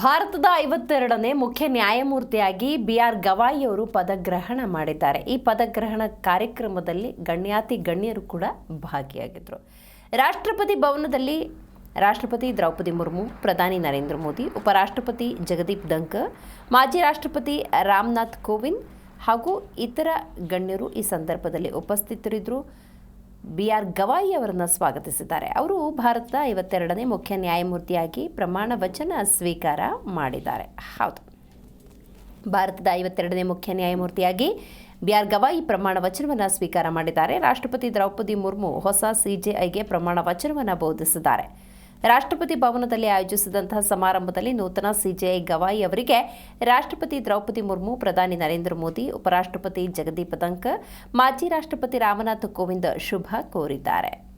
ಭಾರತದ ಐವತ್ತೆರಡನೇ ಮುಖ್ಯ ನ್ಯಾಯಮೂರ್ತಿಯಾಗಿ ಬಿ ಆರ್ ಗವಾಯಿ ಅವರು ಪದಗ್ರಹಣ ಮಾಡಿದ್ದಾರೆ. ಈ ಪದಗ್ರಹಣ ಕಾರ್ಯಕ್ರಮದಲ್ಲಿ ಗಣ್ಯಾತಿ ಗಣ್ಯರು ಕೂಡ ಭಾಗಿಯಾಗಿದ್ದರು ರಾಷ್ಟ್ರಪತಿ ಭವನದಲ್ಲಿ ರಾಷ್ಟ್ರಪತಿ ದ್ರೌಪದಿ ಮುರ್ಮು, ಪ್ರಧಾನಿ ನರೇಂದ್ರ ಮೋದಿ, ಉಪರಾಷ್ಟ್ರಪತಿ ಜಗದೀಪ್ ಧಂಕರ್ ಮಾಜಿ ರಾಷ್ಟ್ರಪತಿ ರಾಮನಾಥ್ ಕೋವಿಂದ್ ಹಾಗೂ ಇತರ ಗಣ್ಯರು ಈ ಸಂದರ್ಭದಲ್ಲಿ ಉಪಸ್ಥಿತರಿದ್ದರು. ಬಿ ಆರ್ ಗವಾಯಿ ಅವರನ್ನು ಸ್ವಾಗತಿಸಿದ್ದಾರೆ. ಅವರು ಭಾರತದ ಐವತ್ತೆರಡನೇ ಮುಖ್ಯ ನ್ಯಾಯಮೂರ್ತಿಯಾಗಿ ಪ್ರಮಾಣ ವಚನ ಸ್ವೀಕಾರ ಮಾಡಿದ್ದಾರೆ. ಹೌದು. ಭಾರತದ ಐವತ್ತೆರಡನೇ ಮುಖ್ಯ ನ್ಯಾಯಮೂರ್ತಿಯಾಗಿ ಬಿ ಆರ್ ಗವಾಯಿ ಪ್ರಮಾಣ ವಚನವನ್ನು ಸ್ವೀಕಾರ ಮಾಡಿದ್ದಾರೆ. ರಾಷ್ಟ್ರಪತಿ ದ್ರೌಪದಿ ಮುರ್ಮು ಹೊಸ ಸಿಜೆಐಗೆ ಪ್ರಮಾಣ ವಚನವನ್ನು ಬೋಧಿಸಿದ್ದಾರೆ. ರಾಷ್ಟ್ರಪತಿ ಭವನದಲ್ಲಿ ಆಯೋಜಿಸಿದಂತಹ ಸಮಾರಂಭದಲ್ಲಿ ನೂತನ ಸಿಜೆಐ ಗವಾಯಿ ಅವರಿಗೆ ರಾಷ್ಟ್ರಪತಿ ದ್ರೌಪದಿ ಮುರ್ಮು, ಪ್ರಧಾನಿ ನರೇಂದ್ರ ಮೋದಿ, ಉಪರಾಷ್ಟ್ರಪತಿ ಜಗದೀಪ್ ಧಂಕರ್ ಮಾಜಿ ರಾಷ್ಟ್ರಪತಿ ರಾಮನಾಥ್ ಕೋವಿಂದ್ ಶುಭ ಕೋರಿದ್ದಾರೆ.